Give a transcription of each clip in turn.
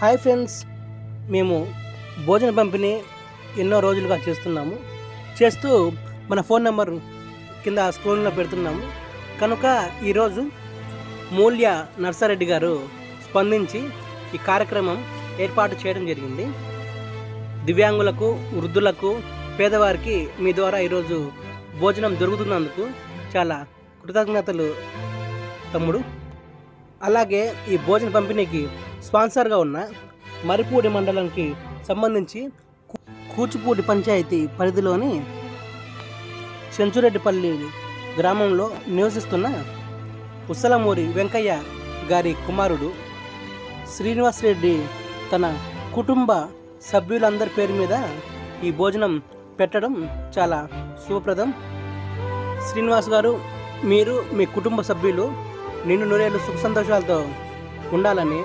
Hi friends మేము భోజన పంపిణీ ఎన్నో రోజులుగా చేస్తున్నాము. చేస్తూ మన ఫోన్ నెంబర్ కింద స్క్రోన్లో పెడుతున్నాము. కనుక ఈరోజు మూల్య నర్సారెడ్డి గారు స్పందించి ఈ కార్యక్రమం ఏర్పాటు చేయడం జరిగింది. దివ్యాంగులకు వృద్ధులకు పేదవారికి మీ ద్వారా ఈరోజు భోజనం దొరుకుతున్నందుకు చాలా కృతజ్ఞతలు తమ్ముడు. అలాగే ఈ భోజన పంపిణీకి స్పాన్సర్గా ఉన్న మరిపూడి మండలానికి సంబంధించి కూచిపూడి పంచాయతీ పరిధిలోని చెంచురెడ్డిపల్లి గ్రామంలో నివసిస్తున్న ఉసలమూరి వెంకయ్య గారి కుమారుడు శ్రీనివాస్ రెడ్డి తన కుటుంబ సభ్యులందరి పేరు మీద ఈ భోజనం పెట్టడం చాలా శుభప్రదం. శ్రీనివాస్ గారు మీరు మీ కుటుంబ సభ్యులు నిండు నూరేళ్ళు సుఖ సంతోషాలతో ఉండాలని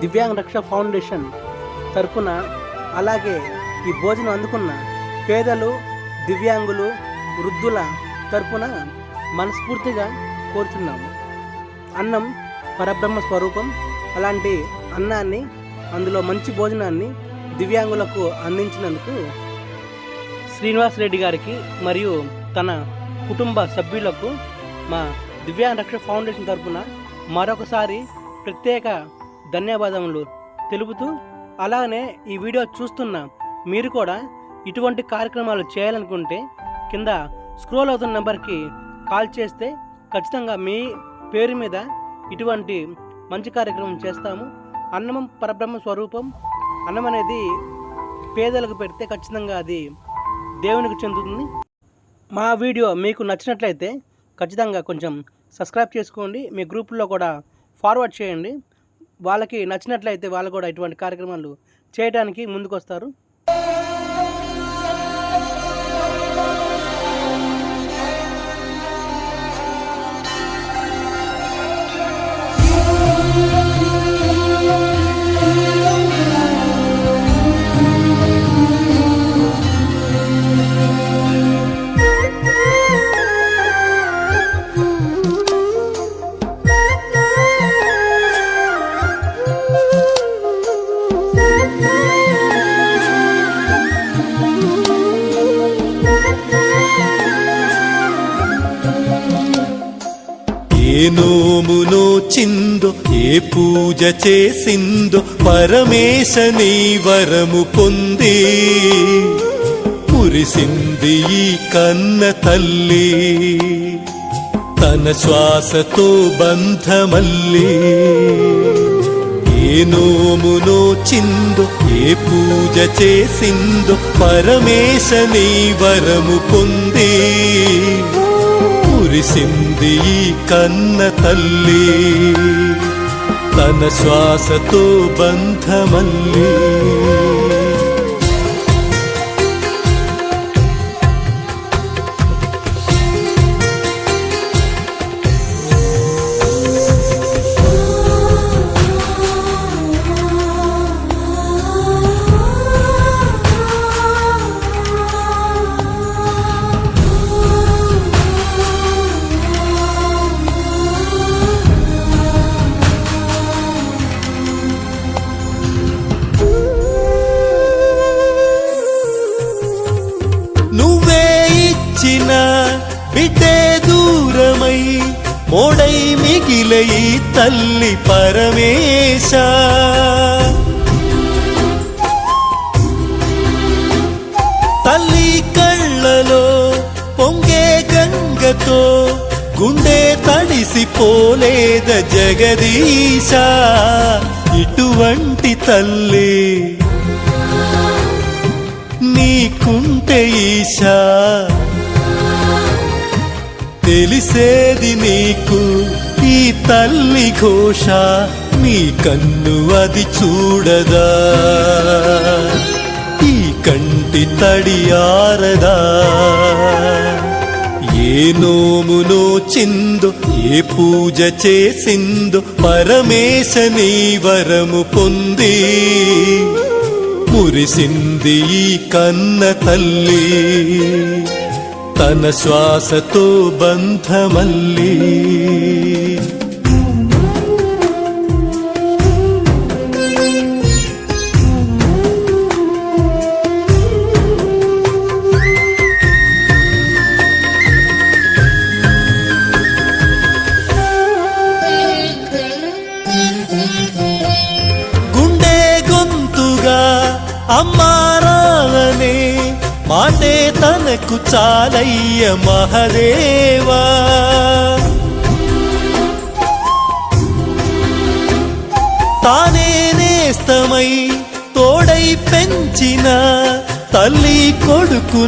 దివ్యాంగ్ రక్ష ఫౌండేషన్ తరపున అలాగే ఈ భోజనం అందుకున్న పేదలు దివ్యాంగులు వృద్ధుల తరపున మనస్ఫూర్తిగా కోరుచున్నాము. అన్నం పరబ్రహ్మ స్వరూపం అలాంటి అన్నాన్ని అందులో మంచి భోజనాన్ని దివ్యాంగులకు అందించినందుకు శ్రీనివాస్ రెడ్డి గారికి మరియు తన కుటుంబ సభ్యులకు మా దివ్యాంగ రక్ష ఫౌండేషన్ తరపున మరొకసారి ప్రత్యేక ధన్యవాదములు తెలుపుతూ అలానే ఈ వీడియో చూస్తున్న మీరు కూడా ఇటువంటి కార్యక్రమాలు చేయాలనుకుంటే కింద స్క్రోల్ అవుతున్న నెంబర్కి కాల్ చేస్తే ఖచ్చితంగా మీ పేరు మీద ఇటువంటి మంచి కార్యక్రమం చేస్తాము. అన్నం పరబ్రహ్మ స్వరూపం. అన్నం అనేది పేదలకు పెడితే ఖచ్చితంగా అది దేవునికి చెందుతుంది. మా వీడియో మీకు నచ్చినట్లయితే ఖచ్చితంగా కొంచెం సబ్స్క్రైబ్ చేసుకోండి. మీ గ్రూపుల్లో కూడా ఫార్వర్డ్ చేయండి. వాళ్ళకి నచ్చినట్లయితే వాళ్ళు కూడా ఇటువంటి కార్యక్రమాలు చేయడానికి ముందుకొస్తారు. నోమునో చిందో ఏ పూజ చేసిందో పరమేశ నీ వరము పొంది. కురిసింది ఈ కన్న తల్లి తన శ్వాసతో బంధమల్లి. ఏ నోమునో చిందో ఏ పూజ చేసిందో పరమేశ నీ వరము పొంది. కురిసింది ఈ కన్న తల్లి. తన శ్వాసతో బంధమల్లి. నువ్వే ఇచ్చిన బిడ్డే దూరమై మోడై మిగిలయి తల్లి పరమేశ. తల్లి కళ్ళలో పొంగే గంగతో గుండె తడిసిపోలేద జగదీశ. ఇటువంటి తల్లి నీకుంటే ఈశా తెలిసేది నీకు ఈ తల్లి ఘోష నీ కన్ను అది చూడదా ఈ కంటి తడి ఆరదా. ఏ నోమునో చిందో ఏ పూజ చేసిందో పరమేశ నీ వరము పొంది. మురిసింది ఈ కన్న తల్లి. తన శ్వాసతో బంధమల్లి. అమ్మారాలనే మాటే తనకు చాలయ్య మహదేవా. తానే నేస్తమై తోడై పెంచిన తల్లి కొడుకును